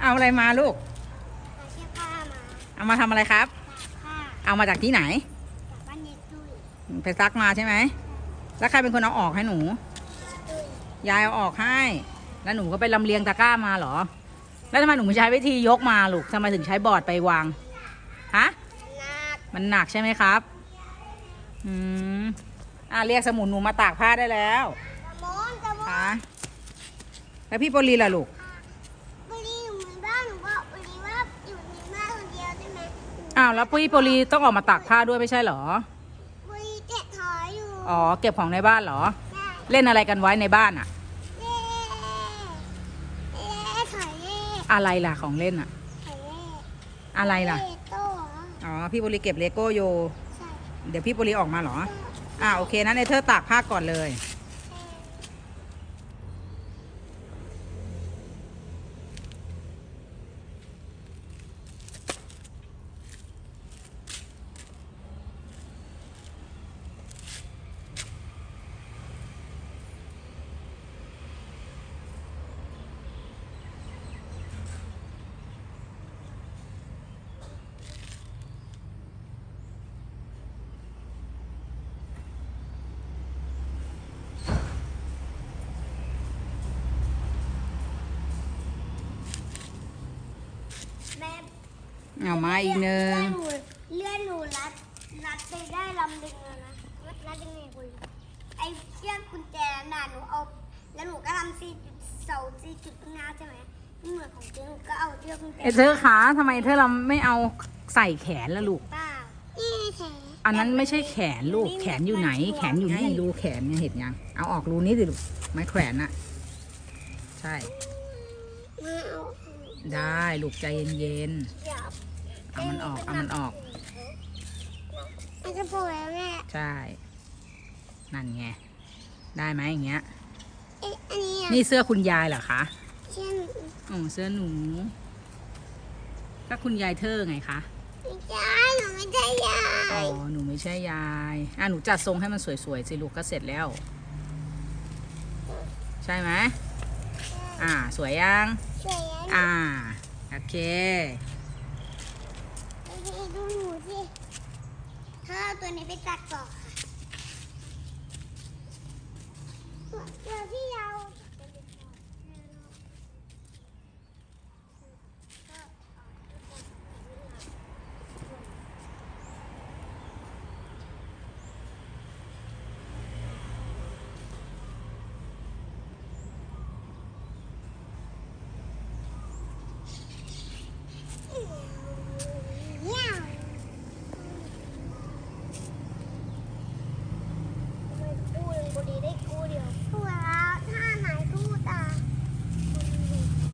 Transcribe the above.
เอาอะไรมาลูก เอาเสื้อผ้ามาเอามาทำอะไรครับตากผ้าเอามาจากที่ไหน จากบ้านเยตุ้ยไปซักมาใช่ไหม แล้วใครเป็นคนเอาออกให้หนู ตุ้ยยายเอาออกให้ แล้วหนูก็ไปลำเลียงตะกร้ามาเหรอ แล้วทำไมหนูไม่ใช้วิธียกมาลูกทำไมถึงใช้บอร์ดไปวาง ฮะนักมันหนักใช่ไหมครับ อืม อะเรียกสมุนหนูมาตากผ้าได้แล้วจะมอนจะมอนค่ะแล้วพี่โปลีล่ะลูก บุรีอยู่ในบ้านหนูบอกบุรีว่าอยู่ในบ้านคนเดียวได้ไหม อ้าวแล้วพี่โปลีต้องออกมาตากผ้าด้วยไม่ใช่เหรอบุรีเจ็บถอยอยู่อ๋อเก็บของในบ้านเหรอ ใช่เล่นอะไรกันไว้ในบ้านอะเล่เล่ถอยเล่อะไรล่ะของเล่นอะถอยเล่อะไรล่ะเล่โต้เหรออ๋อพี่โปลีเก็บเลโก้อยู่ใช่เดี๋ยวพี่โปลีออกมาเหรออ่าโอเคนั้นเอเธอร์ตากผ้าก่อนเลย แม่ เอามาอีกหนึ่งเลื่อนหนูรัดรัดไปได้ลำดึงแล้วนะรัดรัดยังไงคุณไอ้เชือกกุญแจน่ะหนูเอาแล้วหนูก็ทำสี่จุดเสาสี่จุดข้างหน้าใช่ไหมไม่เหมือนของจริงหนูก็เอาเชือกกุญแจเอเธอร์คะทำไมเอเธอร์เราไม่เอาใส่แขนล่ะลูก เปล่านี่แขนอันนั้นไม่ใช่แขนลูกแขนอยู่ไหน แขนอยู่นี่รูแขนเนี่ยเห็นยังเอาออกรูนี้สิลูกไม้แขวนน่ะใช่มาเอาได้ลูกใจเย็นอย่าๆ เอามันออก เอามันออก มันจะโผล่แล้วแม่ใช่ นั่นไง ได้ไหมอย่างเงี้ย เอ๊ะอันนี้อะนี่เสื้อคุณยายเหรอคะ เช่นอ๋อ เสื้อหนู ก็คุณยายเธอไงคะ ไม่ใช่หนูไม่ใช่ยาอ๋อ ยหนูไม่ใช่ยาย อะ หนูจัดทรงให้มันสวยๆสิลูกก็เสร็จแล้ว ใช่ไหมอ่า สวยยัง สวยอะอ่าโอเค ที่ถ้าเธอาตัวนี้ไปตัดก่อน